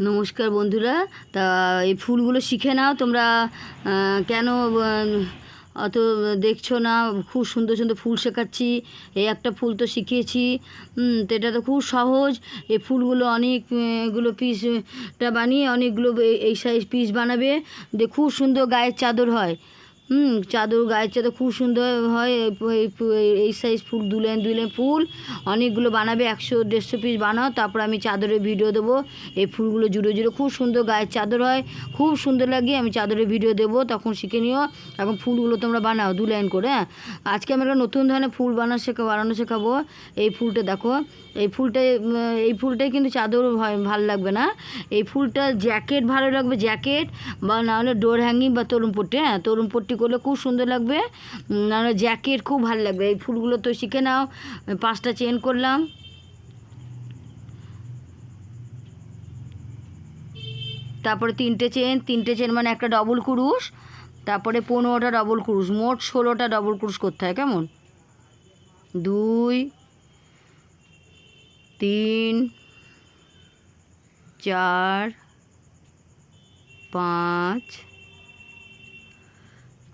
নমস্কার বন্ধুরা। তা, এই ফুলগুলো শিখে নাও। তোমরা কেন অত দেখছ না? খুব সুন্দর সুন্দর ফুল শেখাচ্ছি। এই একটা ফুল তো শিখিয়েছি। তো এটা তো খুব সহজ। এই ফুলগুলো অনেকগুলো পিসটা বানিয়ে, অনেকগুলো এই- সাইজ পিস বানাবে। দিয়ে খুব সুন্দর গায়ের চাদর হয়। হুম, চাদর, গায়ের চাদর খুব সুন্দর হয়। এই সাইজ ফুল, দু লাইন দুই লাইন ফুল। অনেকগুলো বানাবে, একশো, দেড়শো পিস বানাও, তারপর আমি চাদরের ভিডিও দেবো। এই ফুলগুলো জুড়ে জুড়ে, খুব সুন্দর গায়ের চাদর হয়। খুব সুন্দর লাগে, আমি চাদরের ভিডিও দেবো, তখন শিখে নিও। এখন ফুলগুলো তোমরা বানাও, দু লাইন করে হ্যাঁ? আজকে আমি একটা নতুন ধরনের ফুল বানা শেখা, বানানো শেখাবো। এই ফুলটা দেখো, এই ফুলটা এই ফুলটাই কিন্তু চাদর ভালো লাগবে না। এই ফুলটা জ্যাকেট ভালো লাগবে জ্যাকেট বা না হলে ডোর হ্যাঙ্গিং বা তরুণ পট্টি হ্যাঁ? তরুণ পট্টি করলে খুব সুন্দর লাগবে। না জ্যাকেট খুব ভালো লাগবে। এই ফুলগুলো তো শিখে নাও। পাঁচটা চেন করলাম। তারপরে তিনটে চেন তিনটে চেন মানে একটা ডবল কুরুশ, তারপরে পনেরোটা ডবল কুরুশ, মোট ষোলোটা ডবল কুরুশ করতে হয়, কেমন? দুই, তিন, চার, পাঁচ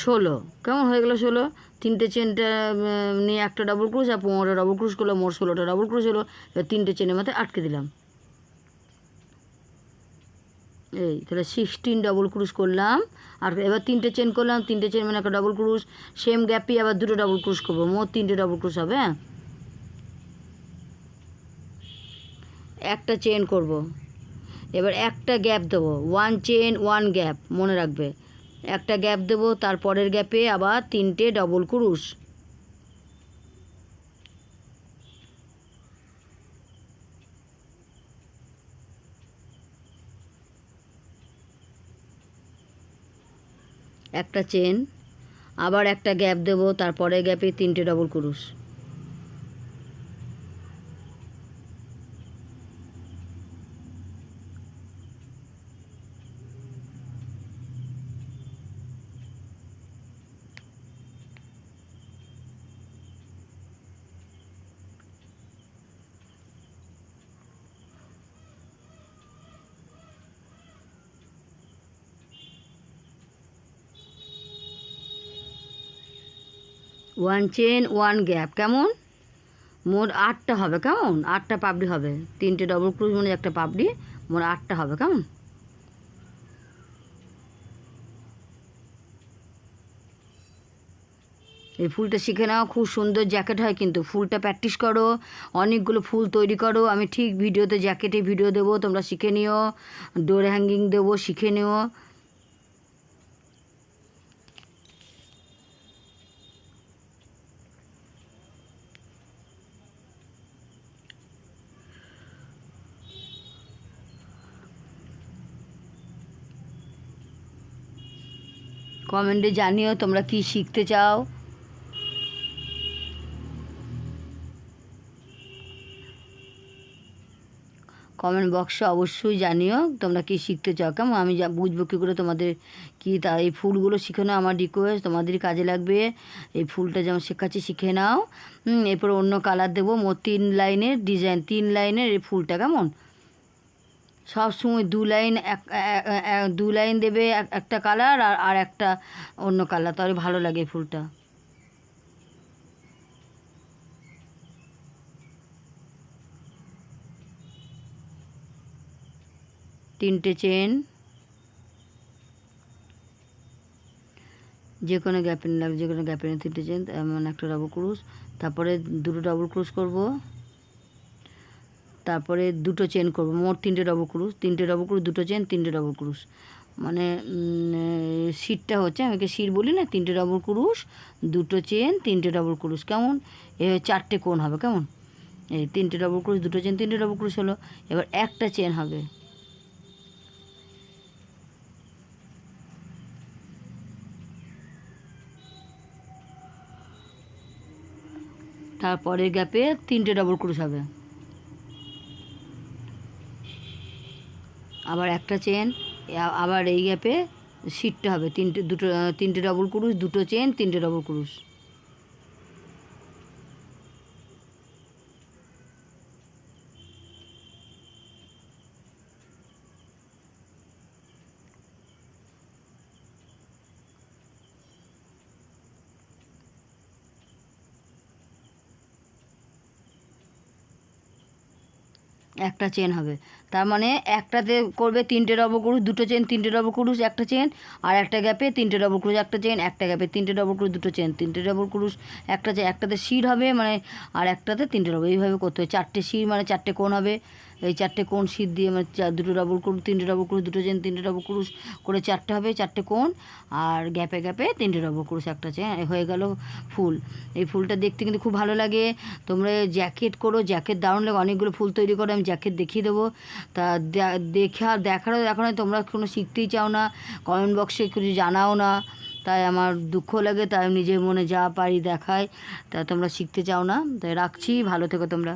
ষোলো। কেমন হয়ে গেলো ষোলো? তিনটে চেনটা নিয়ে একটা ডাবল ক্রুশ আর পনেরোটা ডাবল ক্রুশ করল মোট ষোলোটা ডাবল ক্রুশ হলো। এবার তিনটে চেনের মাথায় আটকে দিলাম। এই, তাহলে সিক্সটিন ডবল ক্রুশ করলাম। আর এবার তিনটে চেন করলাম, তিনটে চেন মানে একটা ডবল ক্রুশ সেম গ্যাপে আবার দুটো ডবল ক্রুশ করব, মোট তিনটে ডবল ক্রুশ হবে হ্যাঁ? একটা চেন করব। এবার একটা গ্যাপ দেবো ওয়ান চেন ওয়ান গ্যাপ মনে রাখবে। একটা গ্যাপ দেবো তারপরের গ্যাপে আবার তিনটে ডবল ক্রুশ। একটা চেন আবার একটা গ্যাপ দেবো তারপরে গ্যাপে তিনটে ডবল ক্রুশ। ওয়ান চেন ওয়ান গ্যাপ কেমন? মোট আটটা হবে, কেমন? আটটা পাপড়ি হবে। তিনটে ডবল ক্রুজ মানে একটা পাপড়ি, মোট আটটা হবে, কেমন? এই ফুলটা শিখে নাও, খুব সুন্দর জ্যাকেট হয় কিন্তু। ফুলটা প্র্যাকটিস করো, অনেকগুলো ফুল তৈরি করো। আমি ঠিক ভিডিওতে জ্যাকেটে ভিডিও দেবো, তোমরা শিখে নিও। ডোর হ্যাঙ্গিং দেবো, শিখে নিও। কমেন্টে জানিও তোমরা কি শিখতে চাও। কমেন্ট বক্সে অবশ্যই জানিও তোমরা কি শিখতে চাও। কেমন? আমি যা বুঝব কী করে তোমাদের কি তা, এই ফুলগুলো শিখে নাও আমার রিকোয়েস্ট তোমাদেরই কাজে লাগবে। এই ফুলটা যেমন শেখাচ্ছি, শিখে নাও। এরপর অন্য কালার দেবো তিন লাইনের ডিজাইন তিন লাইনের এই ফুলটা, কেমন? সব সময় দু লাইন, এক দু লাইন দেবে একটা কালার আর আর একটা অন্য কালার। তাহলে ভালো লাগে ফুলটা। তিনটে চেন। যে কোনো গ্যাপেন লাগবে যে কোনো গ্যাপেন তিনটে চেন, এমন একটা ডাবল ক্রুশ তারপরে দুটো ডাবল ক্রুশ করব। তারপরে দুটো চেন করব। মোট তিনটে ডবল ক্রুশ তিনটে ডবল ক্রুশ দুটো চেন তিনটে ডবল ক্রুশ মানে সিটটা হচ্ছে আমাকে সিট বলি না, তিনটে ডবল ক্রুশ দুটো চেন তিনটে ডবল ক্রুশ কেমন? এ, চারটে কোণ হবে, কেমন? এই তিনটে ডবল ক্রুশ দুটো চেন তিনটে ডবল ক্রুশ হলো, এবার একটা চেন হবে। তারপরে গ্যাপে তিনটে ডবল ক্রুশ হবে। আবার একটা চেন আবার এই গ্যাপে সিটটা হবে। তিনটে, দুটো, তিনটে ডবল ক্রুশ দুটো চেন তিনটে ডবল ক্রুশ একটা চেন হবে। তার মানে একটাতে করবে তিনটে ডবল ক্রুজ দুটো চেন তিনটে ডবল ক্রুজ একটা চেন আর একটা গ্যাপে তিনটে ডবল ক্রুজ একটা চেন একটা গ্যাপে তিনটে ডবল ক্রুজ দুটো চেন তিনটে ডবল ক্রুজ একটা চেন একটাতে শির হবে মানে আর একটাতে তিনটে ডবল এইভাবে করতে হবে। চারটে শির মানে চারটে কোণ হবে। এই চারটে কোণ শির দিয়ে মানে দুটো ডবল ক্রুশ তিনটে ডবল ক্রুশ দুটো চেন তিনটে ডবল ক্রুশ করে চারটে হবে, চারটে কোণ আর গ্যাপে গ্যাপে তিনটে ডবল ক্রুশ একটা চেন হয়ে গেল ফুল। এই ফুলটা দেখতে কিন্তু খুব ভালো লাগে। তোমরা জ্যাকেট করো জ্যাকেট দারুণ লাগে। অনেকগুলো ফুল তৈরি করো, আমি জ্যাকেট দেখিয়ে দেবো। তা দেখা দেখারও দেখো না তোমরা কোনো শিখতেই চাও না। কমেন্ট বক্সে কিছু জানাও না। তাই আমার দুঃখ লাগে, তাই নিজের মনে যা পারি দেখাই, তা তোমরা শিখতে চাও না। তাই রাখছি, ভালো থেকো তোমরা।